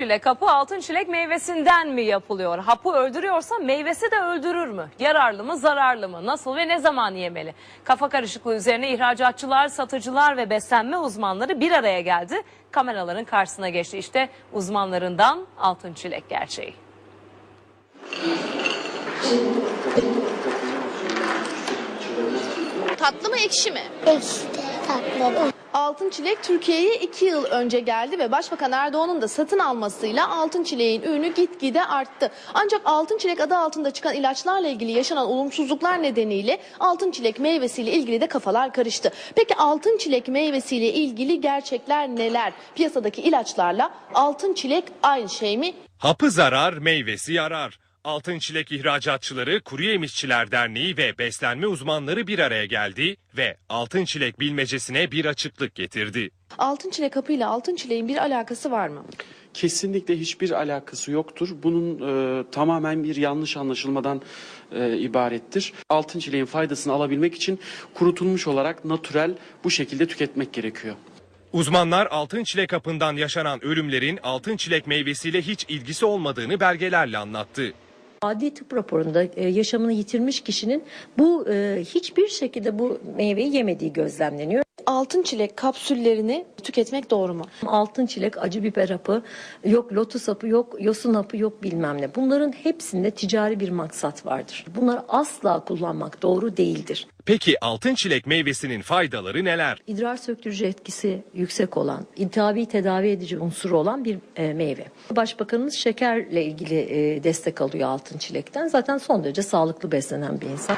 ile kapı altın çilek meyvesinden mi yapılıyor? Hapı öldürüyorsa meyvesi de öldürür mü? Yararlı mı zararlı mı? Nasıl ve ne zaman yemeli? Kafa karışıklığı üzerine ihracatçılar, satıcılar ve beslenme uzmanları bir araya geldi. Kameraların karşısına geçti. İşte uzmanlarından altın çilek gerçeği. Tatlı mı ekşi mi? İşte tatlı. Altın çilek Türkiye'ye 2 yıl önce geldi ve Başbakan Erdoğan'ın da satın almasıyla altın çileğin ürünü gitgide arttı. Ancak altın çilek adı altında çıkan ilaçlarla ilgili yaşanan olumsuzluklar nedeniyle altın çilek meyvesiyle ilgili de kafalar karıştı. Peki altın çilek meyvesiyle ilgili gerçekler neler? Piyasadaki ilaçlarla altın çilek aynı şey mi? Hapı zarar, meyvesi yarar. Altın Çilek İhracatçıları, Kuru Yemişçiler Derneği ve beslenme uzmanları bir araya geldi ve Altın Çilek bilmecesine bir açıklık getirdi. Altın çilek hapıyla altın çileğin bir alakası var mı? Kesinlikle hiçbir alakası yoktur. Bunun e, tamamen bir yanlış anlaşılmadan e, ibarettir. Altın çileğin faydasını alabilmek için kurutulmuş olarak natürel bu şekilde tüketmek gerekiyor. Uzmanlar altın çilek hapından yaşanan ölümlerin altın çilek meyvesiyle hiç ilgisi olmadığını belgelerle anlattı. Adli tıp raporunda e, yaşamını yitirmiş kişinin bu e, hiçbir şekilde bu meyveyi yemediği gözlemleniyor. Altın çilek kapsüllerini tüketmek doğru mu? Altın çilek, acı biber hapı, yok lotus hapı, yok yosun hapı, yok bilmem ne. Bunların hepsinde ticari bir maksat vardır. Bunları asla kullanmak doğru değildir. Peki altın çilek meyvesinin faydaları neler? İdrar söktürücü etkisi yüksek olan, iltihabi tedavi edici unsuru olan bir e, meyve. Başbakanımız şekerle ilgili e, destek alıyor altın çilekten. Zaten son derece sağlıklı beslenen bir insan.